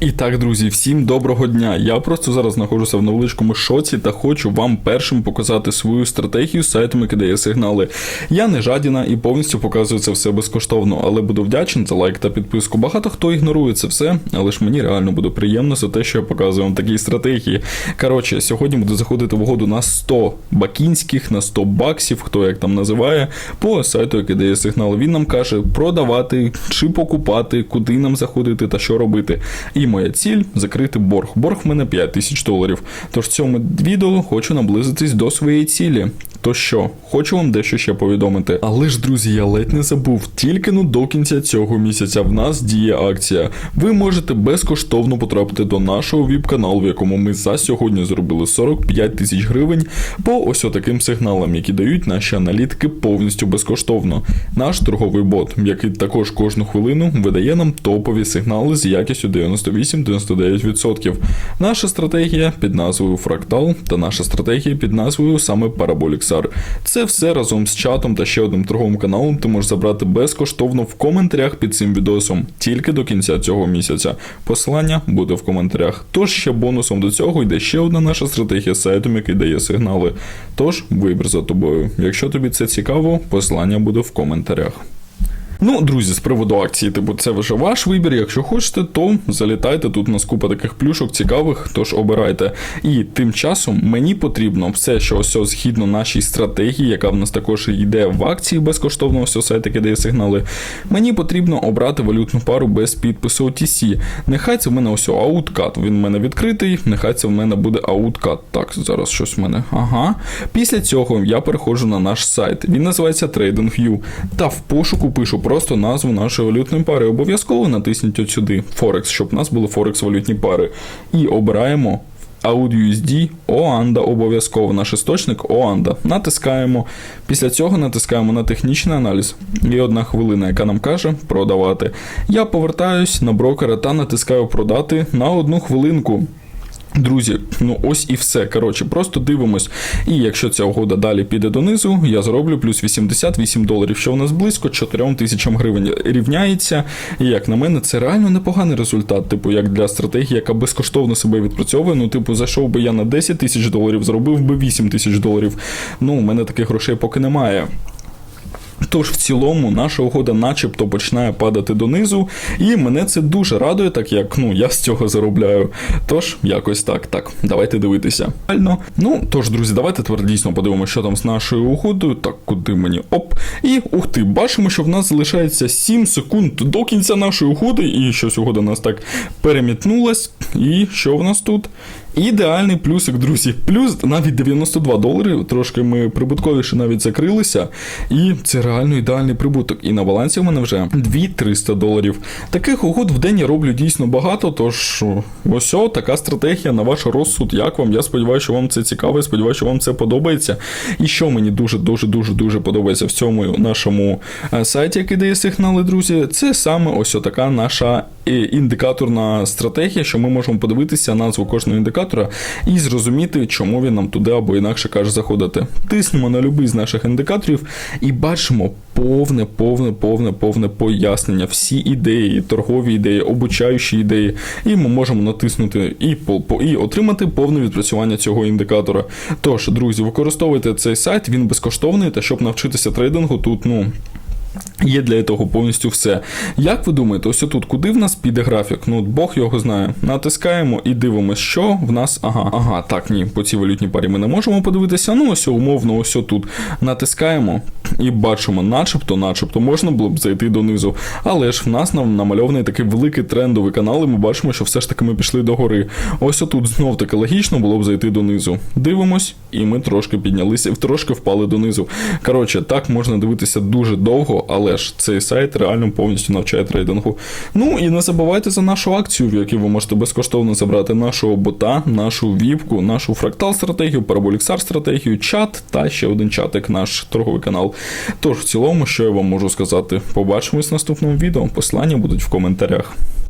І так, друзі, всім доброго дня. Я просто зараз знаходжуся в невеличкому шоці та хочу вам першим показати свою стратегію з сайтами кидає сигнали. Я не жадіна і повністю показую це все безкоштовно, але буду вдячний за лайк та підписку. Багато хто ігнорує це все, але ж мені реально буде приємно за те, що я показую вам такі стратегії. Коротше, сьогодні буду заходити в угоду на 100 бакінських, на 100 баксів, хто як там називає, по сайту, який дає сигнали. Він нам каже продавати чи покупати, куди нам заходити та що робити. І моя ціль закрити борг. Борг в мене 5 тисяч доларів. Тож в цьому відео хочу наблизитись до своєї цілі. То що, хочу вам дещо ще повідомити. Але ж, друзі, я ледь не забув. Тільки ну до кінця цього місяця в нас діє акція. Ви можете безкоштовно потрапити до нашого віп-каналу, в якому ми за сьогодні зробили 45 тисяч гривень по ось таким сигналам, які дають наші аналітики повністю безкоштовно. Наш торговий бот, який також кожну хвилину видає нам топові сигнали з якістю 98-99%. Наша стратегія під назвою Фрактал та наша стратегія під назвою саме Parabolic SAR. Це все разом з чатом та ще одним торговим каналом ти можеш забрати безкоштовно в коментарях під цим відосом тільки до кінця цього місяця. Посилання буде в коментарях. Тож ще бонусом до цього йде ще одна наша стратегія з сайтом, який дає сигнали. Тож вибір за тобою. Якщо тобі це цікаво, посилання буде в коментарях. Ну, друзі, з приводу акції, типу, це вже ваш вибір. Якщо хочете, то залітайте. Тут у нас купа таких плюшок цікавих, тож обирайте. І тим часом мені потрібно все, що ось згідно нашій стратегії, яка в нас також йде в акції безкоштовно, ось сайт, дає сигнали. Мені потрібно обрати валютну пару без підпису OTC. Нехай це в мене ось ауткат. Він в мене відкритий, нехай це в мене буде ауткат. Так, зараз щось в мене. Ага. Після цього я переходжу на наш сайт. Він називається TradingView. Та в пошуку пишу просто назву нашої валютної пари. Обов'язково натисніть от сюди Forex, щоб у нас були Forex валютні пари. І обираємо AUDUSD OANDA обов'язково наш істочник OANDA. Натискаємо. Після цього натискаємо на технічний аналіз. І одна хвилина, яка нам каже продавати. Я повертаюсь на брокера та натискаю продати на одну хвилинку. Друзі, ну ось і все. Коротше, просто дивимось. І якщо ця угода далі піде донизу, я зроблю плюс 88 доларів, що у нас близько 4 тисячам гривень рівняється. І як на мене, це реально непоганий результат. Типу, як для стратегії, яка безкоштовно себе відпрацьовує. Ну, типу, зайшов би я на 10 тисяч доларів, зробив би 8 тисяч доларів. Ну, у мене таких грошей поки немає. Тож в цілому наша угода начебто починає падати донизу, і мене це дуже радує, так як ну я з цього заробляю. Тож, якось так. Так, давайте дивитися. Ну тож, друзі, давайте тепер дійсно подивимося, що там з нашою угодою. Так, куди мені оп. І ух ти, бачимо, що в нас залишається 7 секунд до кінця нашої угоди, і щось угода нас так перемітнулась. І що в нас тут? Ідеальний плюсик, друзі. Плюс навіть 92 долари. Трошки ми прибутковіше навіть закрилися. І це реально ідеальний прибуток. І на балансі в мене вже 2300 доларів. Таких угод в день я роблю дійсно багато. Тож ось о, така стратегія на ваш розсуд. Як вам? Я сподіваюся, що вам це цікаво. Я сподіваюся, що вам це подобається. І що мені дуже дуже дуже дуже подобається в цьому нашому е, сайті, який дає сигнали, друзі, це саме ось така наша е, індикаторна стратегія, що ми можемо подивитися назву кожного індикатора і зрозуміти, чому він нам туди або інакше каже заходити. Тиснемо на будь-який з наших індикаторів і бачимо повне, повне, повне, повне пояснення, всі ідеї, торгові ідеї, обучаючі ідеї, і ми можемо натиснути і по, по- і отримати повне відпрацювання цього індикатора. Тож, друзі, використовуйте цей сайт, він безкоштовний, та щоб навчитися трейдингу, тут ну. Є для того повністю все. Як ви думаєте, ось тут куди в нас піде графік? Ну, Бог його знає. Натискаємо і дивимося, що в нас. Ага, ага, так, ні, по цій валютній парі ми не можемо подивитися. Ну, ось умовно, ось тут. Натискаємо і бачимо, начебто, начебто, можна було б зайти донизу. Але ж в нас нам намальований такий великий трендовий канал, і ми бачимо, що все ж таки ми пішли догори. Ось тут знов таки логічно було б зайти донизу. Дивимось, і ми трошки піднялися, трошки впали донизу. Коротше, так можна дивитися дуже довго, але ж цей сайт реально повністю навчає трейдингу. Ну і не забувайте за нашу акцію, в якій ви можете безкоштовно забрати нашого бота, нашу віпку, нашу фрактал стратегію, параболіксар стратегію, чат та ще один чатик, наш торговий канал. Тож, в цілому, що я вам можу сказати? Побачимось в наступному відео. Послання будуть в коментарях.